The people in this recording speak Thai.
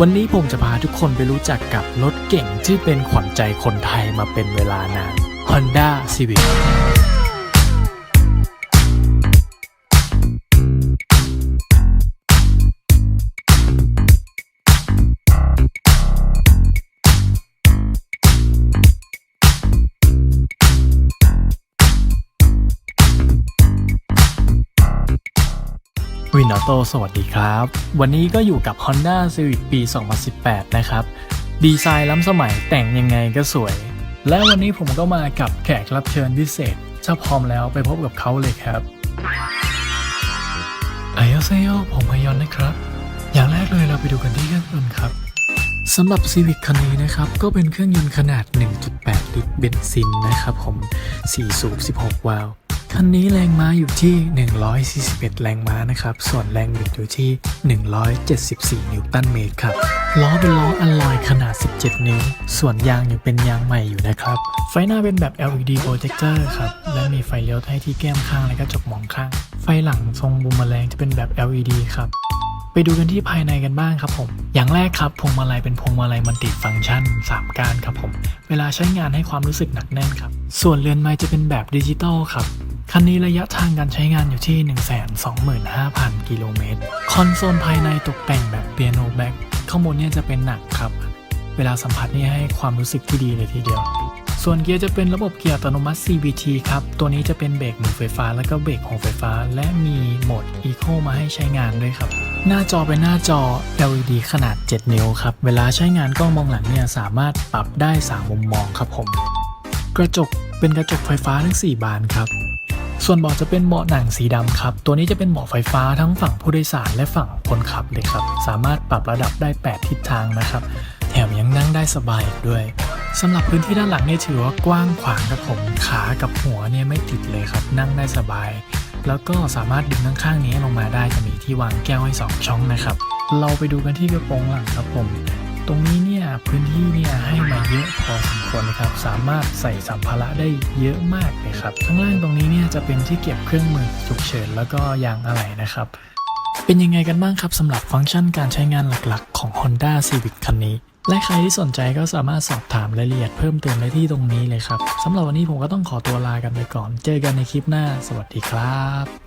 วันนี้ผมจะพาทุกคนไปรู้จักกับรถเก่งที่เป็นขวัญใจคนไทยมาเป็นเวลานาน Honda Civic วินออโตสวัสดีครับ วันนี้ก็อยู่กับ Honda Civic ปี 2018 นะครับ ดีไซน์ล้ำสมัยแต่งยังไงก็สวย และวันนี้ผมก็มากับแขกรับเชิญพิเศษ ถ้าพร้อมแล้วไปพบกับเขาเลยครับไอโอเซโอผมพยอนนะครับ อย่างแรกเลยเราไปดูกันที่เครื่องยนต์ครับสำหรับ Civic คันนี้นะครับ ก็เป็นเครื่องยนต์ขนาด 1.8 ลิตรเบนซินนะครับผม 4 สูบ 16 วาล์ว คันนี้แรงม้าอยู่ที่ 141 แรงม้านะครับ ส่วนแรงบิดอยู่ที่ 174 นิวตันเมตรครับ ล้อเป็นล้ออัลลอยขนาด 17 นิ้ว ส่วนยางยังเป็นยางใหม่อยู่นะครับ ไฟหน้าเป็นแบบ LED projector ครับ และมีไฟเลี้ยวให้ที่แก้มข้างและกระจกมองข้าง ไฟหลังทรงบูมเมอแรงจะเป็นแบบ LED ครับไปดูกันที่ภายในกันบ้างครับผม อย่างแรกครับพวงมาลัยเป็นพวงมาลัยมัลติฟังก์ชัน 3 การครับผม เวลาใช้งานให้ความรู้สึกหนักแน่นครับ ส่วนเรือนไม้จะเป็นแบบดิจิตอลครับ คันนี้ระยะทางการใช้งานอยู่ที่ 125,000 กิโลเมตร คอนโซลภายในตกแต่งแบบเปียโนแบ็กข้างบนเนี่ยจะเป็นหนักครับ เวลาสัมผัสนี่ให้ความรู้สึกที่ดีเลยทีเดียว ส่วนเกียร์จะเป็นระบบเกียร์อัตโนมัติ CVT ครับ ตัวนี้จะเป็นเบรกมือไฟฟ้า แล้วก็เบรกของไฟฟ้า และมีโหมด Eco มาให้ใช้งานด้วยครับ หน้าจอเป็นหน้าจอ LED ขนาด 7 นิ้วครับ เวลาใช้งานกล้องมองหลังเนี่ยสามารถปรับได้ 3 มุมมองครับผม กระจกเป็นกระจกไฟฟ้าทั้ง 4 บานครับ ส่วนเบาะจะเป็นเบาะหนังสีดำครับ ตัวนี้จะเป็นเบาะไฟฟ้าทั้งฝั่งผู้โดยสารและฝั่งคนขับเลยครับ สามารถปรับระดับได้ 8 ทิศทางนะครับ แถมยังนั่งได้สบายอีกด้วยสำหรับพื้นที่ด้านหลังเนี่ยถือว่ากว้างขวางครับผมขากับหัวเนี่ยไม่ติดเลยครับ นั่งได้สบาย แล้วก็สามารถดึงข้างๆนี้ลงมาได้จะมีที่วางแก้วให้ 2 ช่องนะครับ เราไปดูกันที่กระโปรงหลังครับผม ตรงนี้เนี่ยพื้นที่เนี่ยให้มาเยอะ ควรเลยครับสามารถใส่สัมภาระได้เยอะมากเลยครับข้างล่างตรงนี้เนี่ยจะเป็นที่เก็บเครื่องมือฉุกเฉินแล้วก็ยางอะไหล่นะครับเป็นยังไงกันบ้างครับสำหรับฟังก์ชันการใช้งานหลักๆ ของ Honda Civic คันนี้ และใครที่สนใจก็สามารถสอบถามรายละเอียดเพิ่มเติมได้ที่ตรงนี้เลยครับสำหรับวันนี้ผมก็ต้องขอตัวลากันไปก่อน เจอกันในคลิปหน้า สวัสดีครับ